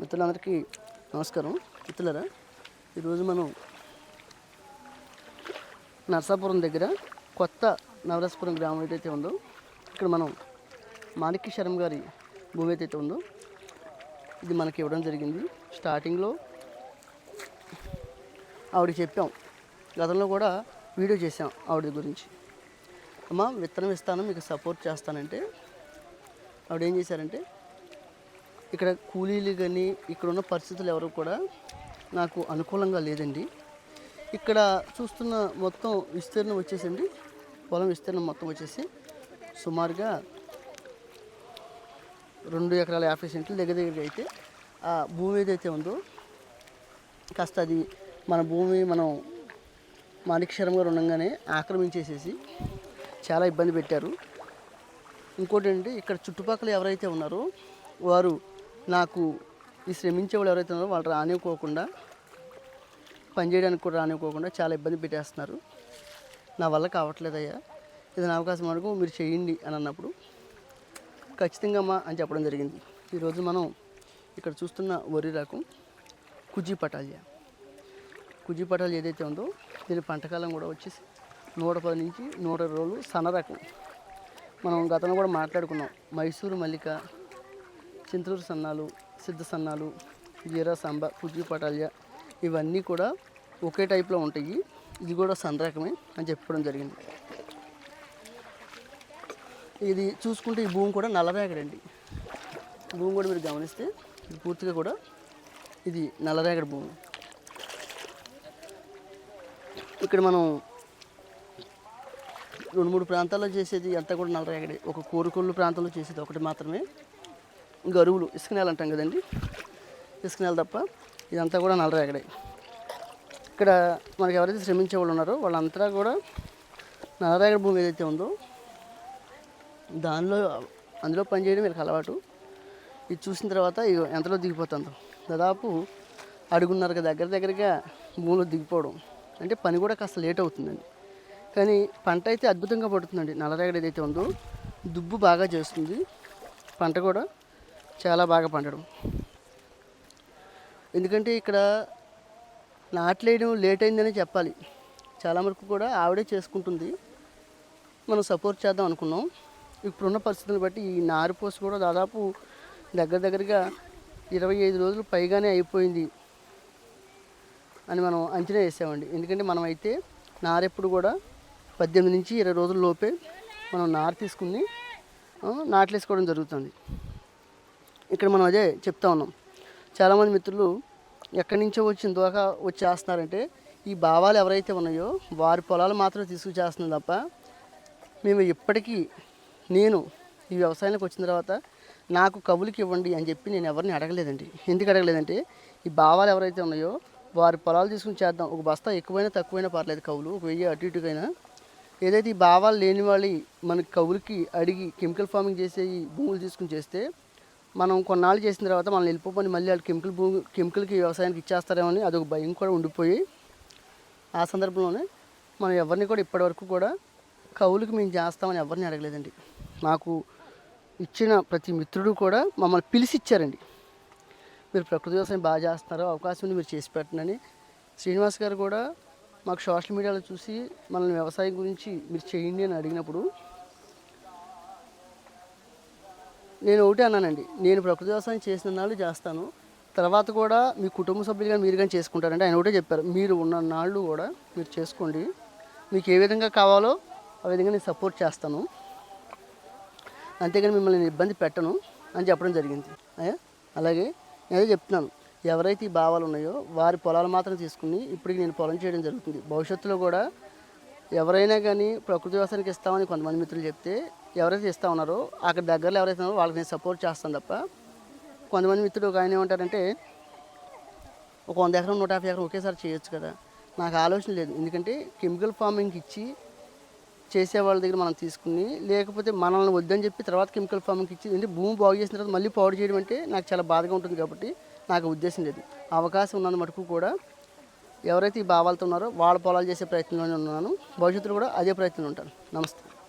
మిత్రులందరికీ నమస్కారం. మిత్రులరా ఈరోజు మనం నర్సాపురం దగ్గర కొత్త నవరాజపురం గ్రామం ఏదైతే ఉందో ఇక్కడ మనం మాణిక్య శర్మ గారి భూమి ఏదైతే ఉందో ఇది మనకి ఇవ్వడం జరిగింది. స్టార్టింగ్లో ఆవిడ చెప్పాం. గతంలో కూడా వీడియో చేసాం ఆవిడ గురించి. అమ్మ విత్తనం ఇస్తాను మీకు సపోర్ట్ చేస్తానంటే ఆవిడ ఏం చేశారంటే ఇక్కడ కూలీలు కానీ ఇక్కడ ఉన్న పరిస్థితులు ఎవరు కూడా నాకు అనుకూలంగా లేదండి. ఇక్కడ చూస్తున్న మొత్తం విస్తీర్ణం వచ్చేసండి. పొలం విస్తీర్ణం మొత్తం వచ్చేసి సుమారుగా రెండు ఎకరాల యాభై సెంట్లు దగ్గర దగ్గరగా అయితే ఆ భూమి ఏదైతే ఉందో కాస్త అది మన భూమి మనం మాణిక్షరంగా ఉండగానే ఆక్రమించేసేసి చాలా ఇబ్బంది పెట్టారు. ఇంకోటి ఏంటి ఇక్కడ చుట్టుపక్కల ఎవరైతే ఉన్నారో వారు నాకు ఈ శ్రమించే వాళ్ళు ఎవరైతే ఉన్నారో వాళ్ళు రానివ్వకోకుండా పనిచేయడానికి కూడా రానివ్వకోకుండా చాలా ఇబ్బంది పెట్టేస్తున్నారు. నా వల్ల కావట్లేదయ్యా. ఇది నా అవకాశం వరకు మీరు చేయండి అని అన్నప్పుడు ఖచ్చితంగా అమ్మా అని చెప్పడం జరిగింది. ఈరోజు మనం ఇక్కడ చూస్తున్న వరి రకం కుజీ పటాలియా కుజీ పటాలు ఏదైతే ఉందో దీని పంటకాలం కూడా వచ్చేసి నూట పది నుంచి నూట ఇరవై రోజులు సన్న రకం. మనం గతంలో కూడా మాట్లాడుకున్నాం మైసూరు మల్లిక చింతూరు సన్నాలు సిద్ధ సన్నాలు జీరా సాంబ కుజీ పటాలియా ఇవన్నీ కూడా ఒకే టైప్లో ఉంటాయి. ఇది కూడా సన్ రకమే అని చెప్పడం జరిగింది. ఇది చూసుకుంటే ఈ భూమి కూడా నల్లరేగడండి భూమి కూడా మీరు గమనిస్తే ఇది పూర్తిగా కూడా ఇది నల్లరేగడి భూమి. ఇక్కడ మనం రెండు మూడు ప్రాంతాల్లో చేసేది అంతా కూడా నల్లరేగడి ఒక కోరుకొల్లు ప్రాంతంలో చేసేది ఒకటి మాత్రమే. గరువులు ఇసుక నేల అంటాం కదండి. ఇసుక నేల తప్ప ఇదంతా కూడా నల్లరేగడే ఇక్కడ మనకి ఎవరైతే శ్రమించే వాళ్ళు ఉన్నారో వాళ్ళంతా కూడా నల్లరేగడి భూమి ఏదైతే ఉందో దానిలో అందులో పనిచేయడం వీళ్ళకి అలవాటు. ఇది చూసిన తర్వాత ఎంతలో దిగిపోతుందో. దాదాపు అడుగున్నరకు దగ్గర దగ్గరగా భూమిలో దిగిపోవడం. అంటే పని కూడా కాస్త లేట్ అవుతుందండి. కానీ పంట అయితే అద్భుతంగా పడుతుందండి. నల్లరేగడి ఏదైతే ఉందో దుబ్బు బాగా చేస్తుంది. పంట కూడా చాలా బాగా పండడం. ఎందుకంటే ఇక్కడ నాట్లేయడం లేట్ అయిందని చెప్పాలి. చాలా వరకు కూడా ఆవిడే చేసుకుంటుంది. మనం సపోర్ట్ చేద్దాం అనుకున్నాం. ఇప్పుడున్న పరిస్థితులను బట్టి ఈ నారు పోసి కూడా దాదాపు దగ్గర దగ్గరగా ఇరవై ఐదు రోజులు పైగానే అయిపోయింది అని మనం అంచనా వేసామండి. ఎందుకంటే మనం అయితే నారెప్పుడు కూడా పద్దెనిమిది నుంచి ఇరవై రోజుల లోపే మనం నారు తీసుకుని నాట్లేసుకోవడం జరుగుతుంది. ఇక్కడ మనం అదే చెప్తా ఉన్నాం. చాలామంది మిత్రులు ఎక్కడి నుంచో వచ్చిన దాకా వచ్చి చేస్తున్నారంటే ఈ భావాలు ఎవరైతే ఉన్నాయో వారి పొలాలు మాత్రం తీసుకుచేస్తున్నాం తప్ప మేము ఇప్పటికీ నేను ఈ వ్యవసాయానికి వచ్చిన తర్వాత నాకు కవులకి ఇవ్వండి అని చెప్పి నేను ఎవరిని అడగలేదండి. ఎందుకు అడగలేదంటే ఈ భావాలు ఎవరైతే ఉన్నాయో వారి పొలాలు తీసుకుని చేద్దాం. ఒక బస్తా ఎక్కువైనా తక్కువైనా పర్లేదు కవులు ఒక వెయ్యి అటు ఇటుకైనా. ఏదైతే ఈ భావాలు లేని వాళ్ళు మనకి కవులకి అడిగి కెమికల్ ఫార్మింగ్ చేసే ఈ భూములు తీసుకుని చేస్తే మనం కొన్నాళ్ళు చేసిన తర్వాత మనం వెళ్ళిపోయి మళ్ళీ వాళ్ళు కెమికల్ భూమి కెమికల్కి వ్యవసాయానికి ఇచ్చేస్తారేమో అని అదొక భయం కూడా ఉండిపోయి ఆ సందర్భంలోనే మనం ఎవరిని కూడా ఇప్పటివరకు కూడా కవులకు మేము చేస్తామని ఎవరిని అడగలేదండి. మాకు ఇచ్చిన ప్రతి మిత్రుడు కూడా మమ్మల్ని పిలిచి ఇచ్చారండి మీరు ప్రకృతి వ్యవసాయం బాగా చేస్తున్నారు అవకాశం ఉంది మీరు చేసి పెట్టండి శ్రీనివాస్ గారు కూడా మాకు సోషల్ మీడియాలో చూసి మనల్ని వ్యవసాయం గురించి మీరు చేయండి అని అడిగినప్పుడు నేను ఒకటే అన్నానండి. నేను ప్రకృతి వ్యవసాయం చేసిన నాళ్ళు చేస్తాను. తర్వాత కూడా మీ కుటుంబ సభ్యులుగా మీరు కానీ చేసుకుంటారంటే ఆయన ఒకటే చెప్పారు. మీరు ఉన్న నాళ్ళు కూడా మీరు చేసుకోండి. మీకు ఏ విధంగా కావాలో ఆ విధంగా నేను సపోర్ట్ చేస్తాను. అంతేగాని మిమ్మల్ని నేను ఇబ్బంది పెట్టను అని చెప్పడం జరిగింది. అలాగే నేను చెప్తున్నాను. ఎవరైతే ఈ భావాలు ఉన్నాయో వారి పొలాలు మాత్రం తీసుకుని ఇప్పటికి నేను పొలం చేయడం జరుగుతుంది. భవిష్యత్తులో కూడా ఎవరైనా కానీ ప్రకృతి వ్యవసాయానికి ఇస్తామని కొంతమంది మిత్రులు చెప్తే ఎవరైతే ఇస్తా ఉన్నారో అక్కడ దగ్గరలో ఎవరైతే ఉన్నారో వాళ్ళకి నేను సపోర్ట్ చేస్తాను తప్ప కొంతమంది మిత్రులు ఒక ఆయన ఏమంటారంటే ఒక వంద ఎకరం నూట యాభై ఎకరం ఒకేసారి చేయొచ్చు కదా. నాకు ఆలోచన లేదు. ఎందుకంటే కెమికల్ ఫార్మింగ్కి ఇచ్చి చేసే వాళ్ళ దగ్గర మనం తీసుకుని లేకపోతే మనల్ని వద్దని చెప్పి తర్వాత కెమికల్ ఫార్మింగ్కి ఇచ్చి అంటే భూమి బాగు చేసిన తర్వాత మళ్ళీ పౌడర్ చేయడం అంటే నాకు చాలా బాధగా ఉంటుంది కాబట్టి నాకు ఉద్దేశం లేదు. అవకాశం ఉన్నంత మటుకు కూడా ఎవరైతే ఈ భావాలతో ఉన్నారో వాళ్ళ పొలాలు చేసే ప్రయత్నంలోనే ఉన్నాను. భవిష్యత్తులో కూడా అదే ప్రయత్నంలో ఉంటాను. నమస్తే.